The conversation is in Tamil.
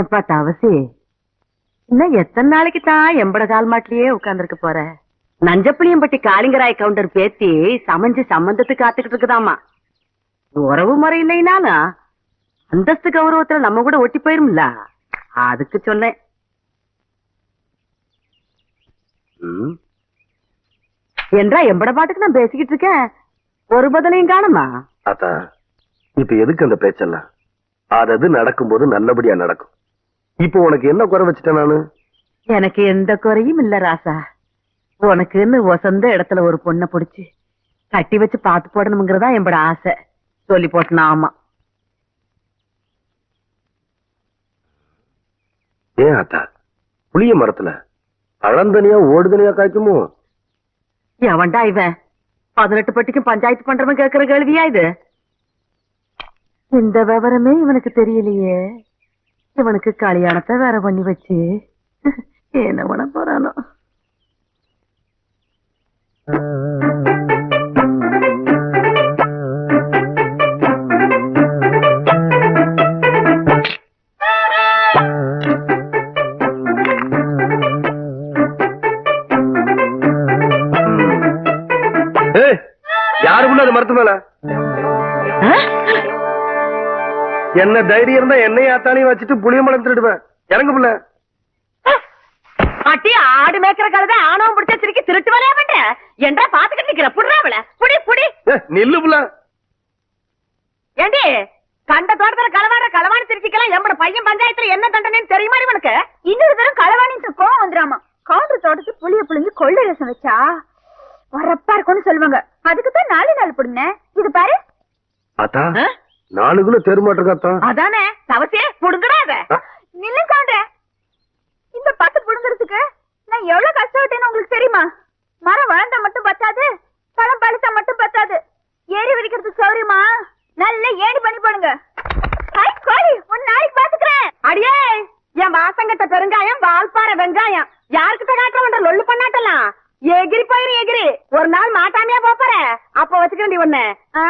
எப்பா தவசி? இன்னும் எத்தனை நாளைக்கு தான் எம்பட கால் மாட்டிலேயே உட்கார்ந்துருக்க போற? நஞ்சப்புளியம்பட்டி காளிங்கராய் கவுண்டர் பேத்தி சமைஞ்சு சம்பந்தத்துக்கு காத்துக்கிட்டு இருக்குதாமா உறவு முறை இல்லைனாலும் அந்தஸ்து கௌரவத்துல நம்ம கூட ஒட்டி போயிரும்ல? அதுக்கு சொன்னேன். என்றா எம்பட பாட்டுக்கு நான் பேசிக்கிட்டு இருக்கேன். ஒரு பதிலையும் காணுமா? ஆத்தா இப்ப எதுக்கு அந்த பேச்செல்லாம்? அது அது நடக்கும்போது நல்லபடியா நடக்கும். இப்போ உனக்கு என்ன குறை வச்சுட்டேன் நானு? எனக்கு எந்த குறையும் இல்ல ராசா. உனக்குன்னு வசந்த இடத்துல ஒரு பொண்ணை புடிச்சு கட்டி வச்சு பாத்து போடணுங்கிறதா எம்பட ஆசை. சொல்லி போட்டனா ஆமா. ஏன் ஆத்தா புளிய மரத்துல பழந்தனியா ஓடுதனியா காய்க்குமோ? எவன்டா இவன்? பதினெட்டு பட்டிக்கும் பஞ்சாயத்து பண்றவன் கேக்குற கேள்வியா இது? இந்த விவரமே இவனுக்கு தெரியலையே. இவனுக்கு கல்யாணத்தை வேற பண்ணி வச்சு. என்ன பண்ண போறானோ. ஏய் யாரு புள்ள அது மரத்து மேல? என்ன தைரியம் இருந்தா என்னையும் ஆத்தாலையும் வச்சுட்டு புளிய மரம் திருடுவேன் இறங்கு புள்ள. அட்டி ஆடு மேய்க்கிற கழுத ஆணவம் பிடிச்ச சிரிக்கி திருட்டு வேலையா பண்ண என்றா பாத்துக்கிட்டு நிக்கிற? புடுறாவல புடி புடி. நில்லு புள்ள. ஏண்டி கண்ட தோட்டத்துல களவாடுற களவாணி திருச்சிக்கலாம் எம்பட பையன் பஞ்சாயத்துல என்ன தண்டனைன்னு தெரியுமா உனக்கு? இன்னொரு தரம் களவாணின்னு கோவம் வந்துராமா கவுண்டர் தோட்டத்துக்கு புளிய புளிஞ்சு கொள்ளை ரசம் வச்சா? வரப்பா இருக்கும்னு சொல்லுவாங்க. அதுக்கு தான் நாலு நாள் புடுங்க இது பாரு. நாலு கிலோ தெருமாட்டிருக்காத்தா அதானே தவசியே புடுங்கடாத. நில்லு கவுண்டர் இந்த பட்டு புடுங்கிறதுக்கு நான் எவ்வளவு கஷ்டப்பட்டேன்னு உங்களுக்கு தெரியுமா? மரம் வளர்ந்தா மட்டும் பத்தாது பழம் பழுத்தா மட்டும் பத்தாது. ஏறி விரிக்கிறதுக்கு சௌரியமா? நல்ல ஏணி பண்ணி போடுங்க. ஹாய் கோழி ஒரு நாளைக்கு பாத்துக்கிறேன். அடியே என் வாசங்கட்ட பெருங்காயம் வால்பாறை வெங்காயம். யாருக்கிட்ட காட்டுறவன்ற லொல்லு பண்ணாட்டலாம்? எகிரி போயிரு எகிரி. ஒரு நாள் மாட்டாமையா போப்பற அப்ப வச்சுக்கிறேன் ஒண்ணு. ஆ.